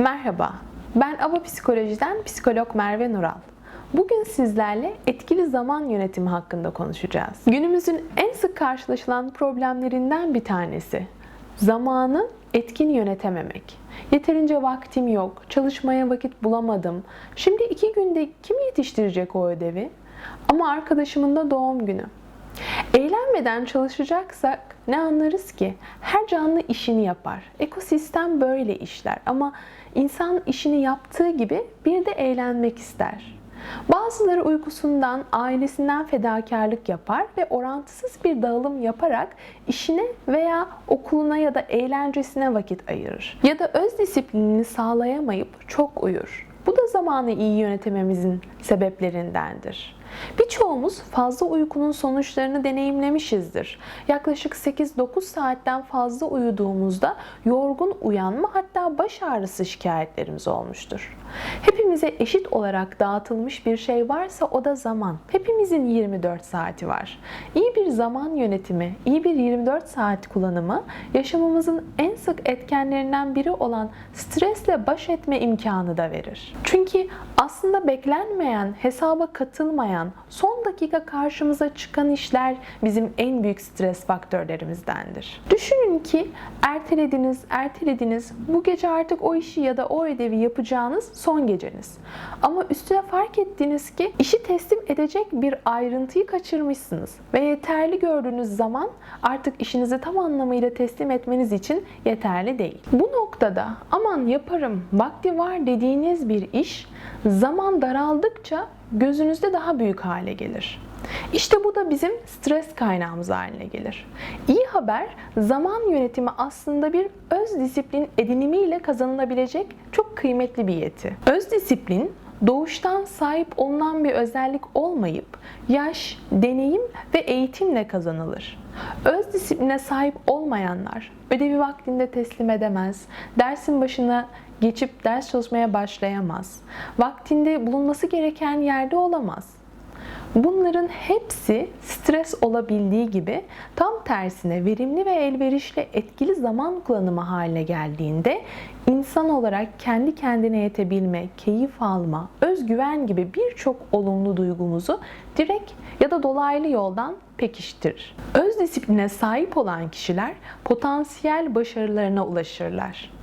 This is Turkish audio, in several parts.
Merhaba, ben Aba Psikoloji'den psikolog Merve Nural. Bugün sizlerle etkili zaman yönetimi hakkında konuşacağız. Günümüzün en sık karşılaşılan problemlerinden bir tanesi. Zamanı etkin yönetememek. Yeterince vaktim yok, çalışmaya vakit bulamadım. Şimdi iki günde kim yetiştirecek o ödevi? Ama arkadaşımın da doğum günü. Eğlenmeden çalışacaksak ne anlarız ki? Her canlı işini yapar. Ekosistem böyle işler ama insan işini yaptığı gibi bir de eğlenmek ister. Bazıları uykusundan, ailesinden fedakarlık yapar ve orantısız bir dağılım yaparak işine veya okuluna ya da eğlencesine vakit ayırır. Ya da öz disiplinini sağlayamayıp çok uyur. Bu da zamanı iyi yönetememizin sebeplerindendir. Birçoğumuz fazla uykunun sonuçlarını deneyimlemişizdir. Yaklaşık 8-9 saatten fazla uyuduğumuzda yorgun uyanma hatta baş ağrısı şikayetlerimiz olmuştur. Hepimize eşit olarak dağıtılmış bir şey varsa o da zaman. Hepimizin 24 saati var. İyi bir zaman yönetimi, iyi bir 24 saat kullanımı yaşamımızın en sık etkenlerinden biri olan stresle baş etme imkanı da verir. Çünkü aslında beklenmeyen, hesaba katılmayan, son dakika karşımıza çıkan işler bizim en büyük stres faktörlerimizdendir. Düşünün ki ertelediniz, ertelediniz. Bu gece artık o işi ya da o ödevi yapacağınız son geceniz. Ama üstüne fark ettiniz ki işi teslim edecek bir ayrıntıyı kaçırmışsınız ve yeterli gördüğünüz zaman artık işinizi tam anlamıyla teslim etmeniz için yeterli değil. Bu noktada aman yaparım, vakti var dediğiniz bir iş zaman daraldıkça gözünüzde daha büyük hale gelir. İşte bu da bizim stres kaynağımız haline gelir. İyi haber, zaman yönetimi aslında bir öz disiplin edinimiyle kazanılabilecek çok kıymetli bir yeti. Öz disiplin doğuştan sahip olunan bir özellik olmayıp yaş, deneyim ve eğitimle kazanılır. Öz disipline sahip olmayanlar ödevi vaktinde teslim edemez, dersin başına geçip ders çalışmaya başlayamaz, vaktinde bulunması gereken yerde olamaz. Bunların hepsi stres olabildiği gibi tam tersine verimli ve elverişli etkili zaman kullanımı haline geldiğinde insan olarak kendi kendine yetebilme, keyif alma, özgüven gibi birçok olumlu duygumuzu direkt ya da dolaylı yoldan pekiştirir. Öz disipline sahip olan kişiler potansiyel başarılarına ulaşırlar.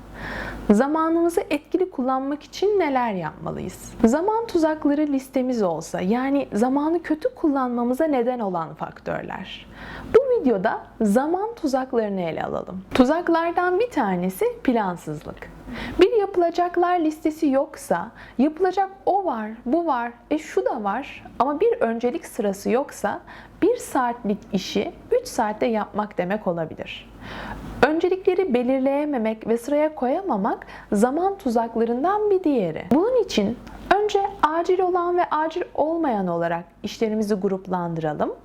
Zamanımızı etkili kullanmak için neler yapmalıyız? Zaman tuzakları listemiz olsa, yani zamanı kötü kullanmamıza neden olan faktörler. Bu videoda zaman tuzaklarını ele alalım. Tuzaklardan bir tanesi plansızlık. Bir yapılacaklar listesi yoksa, yapılacak o var, bu var, e şu da var ama bir öncelik sırası yoksa bir saatlik işi 3 saatte yapmak demek olabilir. Öncelikleri belirleyememek ve sıraya koyamamak zaman tuzaklarından bir diğeri. Bunun için önce acil olan ve acil olmayan olarak işlerimizi gruplandıralım.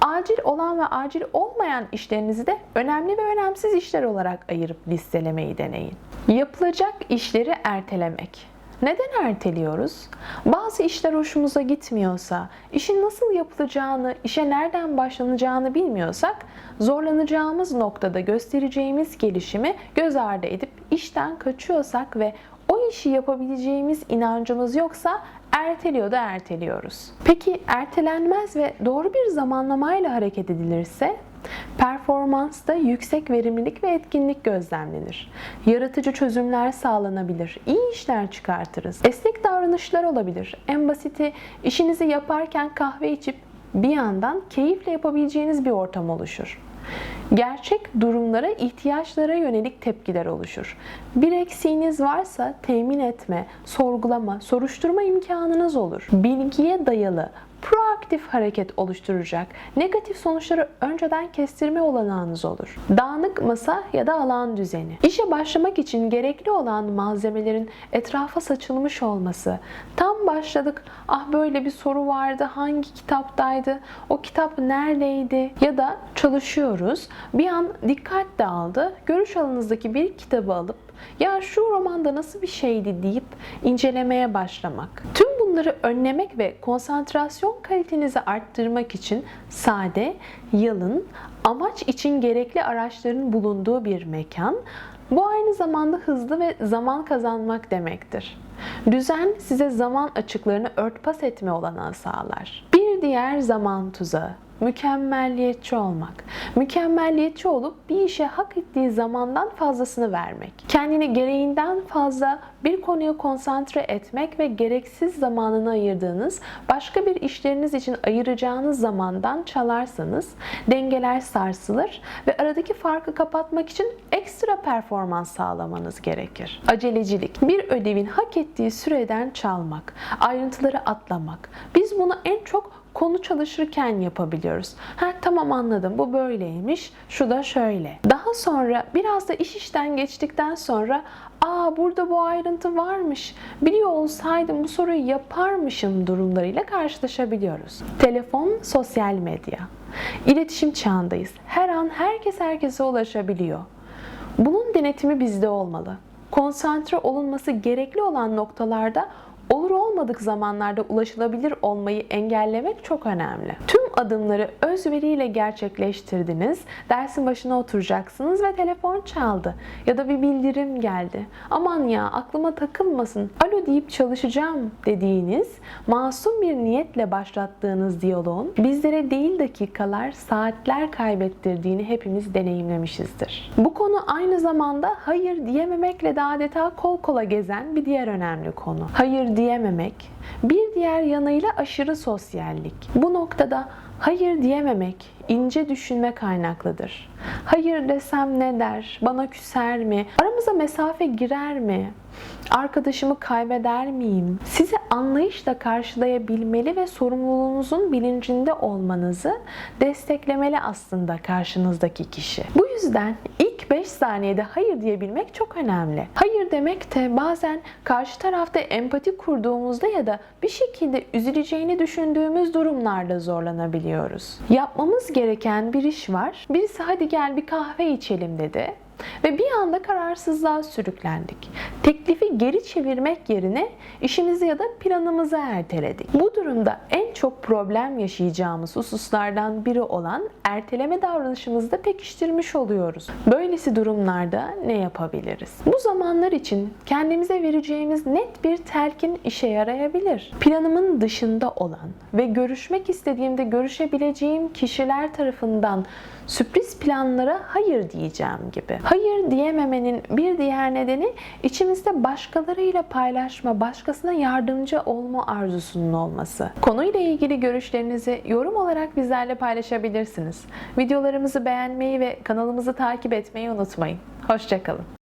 Acil olan ve acil olmayan işlerinizi de önemli ve önemsiz işler olarak ayırıp listelemeyi deneyin. Yapılacak işleri ertelemek. Neden erteliyoruz? Bazı işler hoşumuza gitmiyorsa, işin nasıl yapılacağını, işe nereden başlanacağını bilmiyorsak, zorlanacağımız noktada göstereceğimiz gelişimi göz ardı edip işten kaçıyorsak ve o işi yapabileceğimiz inancımız yoksa erteliyor da erteliyoruz. Peki ertelenmez ve doğru bir zamanlamayla hareket edilirse Performansta yüksek verimlilik ve etkinlik gözlemlenir. Yaratıcı çözümler sağlanabilir. İyi işler çıkartırız. Esnek davranışlar olabilir. En basiti işinizi yaparken kahve içip bir yandan keyifle yapabileceğiniz bir ortam oluşur. Gerçek durumlara, ihtiyaçlara yönelik tepkiler oluşur. Bir eksiğiniz varsa temin etme, sorgulama, soruşturma imkanınız olur. Bilgiye dayalı, proaktif hareket oluşturacak negatif sonuçları önceden kestirme olanağınız olur. Dağınık masa ya da alan düzeni. İşe başlamak için gerekli olan malzemelerin etrafa saçılmış olması. Tam başladık. Ah böyle bir soru vardı. Hangi kitaptaydı? O kitap neredeydi? Ya da çalışıyoruz. Bir an dikkat dağıldı. Görüş alanınızdaki bir kitabı alıp ya şu romanda nasıl bir şeydi deyip incelemeye başlamak. Tüm bunları önlemek ve konsantrasyon kalitenizi arttırmak için sade, yalın, amaç için gerekli araçların bulunduğu bir mekan, Bu aynı zamanda hızlı ve zaman kazanmak demektir. Düzen size zaman açıklarını örtbas etme olanağı sağlar. Bir diğer zaman tuzağı mükemmelliyetçi olmak. Mükemmelliyetçi olup bir işe hak ettiği zamandan fazlasını vermek. Kendini gereğinden fazla bir konuya konsantre etmek ve gereksiz zamanını ayırdığınız, başka bir işleriniz için ayıracağınız zamandan çalarsanız dengeler sarsılır ve aradaki farkı kapatmak için ekstra performans sağlamanız gerekir. Acelecilik, bir ödevin hak ettiği süreden çalmak, ayrıntıları atlamak. Biz bunu en çok konu çalışırken yapabiliyoruz. Ha tamam anladım bu böyleymiş, şu da şöyle. Daha sonra biraz da iş işten geçtikten sonra aa burada bu ayrıntı varmış, biliyor olsaydım bu soruyu yaparmışım durumlarıyla karşılaşabiliyoruz. Telefon, sosyal medya. İletişim çağındayız. Her an herkes herkese ulaşabiliyor. Bunun denetimi bizde olmalı. Konsantre olunması gerekli olan noktalarda olmadık zamanlarda ulaşılabilir olmayı engellemek çok önemli. Tüm adımları özveriyle gerçekleştirdiniz. Dersin başına oturacaksınız ve telefon çaldı ya da bir bildirim geldi. Aman ya aklıma takılmasın. Alo deyip çalışacağım dediğiniz masum bir niyetle başlattığınız diyaloğun bizlere değil dakikalar, saatler kaybettirdiğini hepimiz deneyimlemişizdir. Bu konu aynı zamanda hayır diyememekle de adeta kol kola gezen bir diğer önemli konu. Hayır diyememek, bir diğer yanıyla aşırı sosyallik. Bu noktada hayır diyememek ince düşünme kaynaklıdır. Hayır desem ne der? Bana küser mi? Aramıza mesafe girer mi? Arkadaşımı kaybeder miyim? Sizi anlayışla karşılayabilmeli ve sorumluluğunuzun bilincinde olmanızı desteklemeli aslında karşınızdaki kişi. Bu yüzden ilk 5 saniyede hayır diyebilmek çok önemli. Hayır demek de bazen karşı tarafta empati kurduğumuzda ya da bir şekilde üzüleceğini düşündüğümüz durumlarda zorlanabiliyoruz. Yapmamız gereken bir iş var. Birisi hadi gel bir kahve içelim dedi. Ve bir anda kararsızlığa sürüklendik. Teklifi geri çevirmek yerine işimizi ya da planımızı erteledik. Bu durumda en çok problem yaşayacağımız hususlardan biri olan erteleme davranışımızı da pekiştirmiş oluyoruz. Böylesi durumlarda ne yapabiliriz? Bu zamanlar için kendimize vereceğimiz net bir telkin işe yarayabilir. Planımın dışında olan ve görüşmek istediğimde görüşebileceğim kişiler tarafından sürpriz planlara hayır diyeceğim gibi. Hayır diyememenin bir diğer nedeni içimizde başkalarıyla paylaşma, başkasına yardımcı olma arzusunun olması. Konuyla ilgili görüşlerinizi yorum olarak bizlerle paylaşabilirsiniz. Videolarımızı beğenmeyi ve kanalımızı takip etmeyi unutmayın. Hoşçakalın.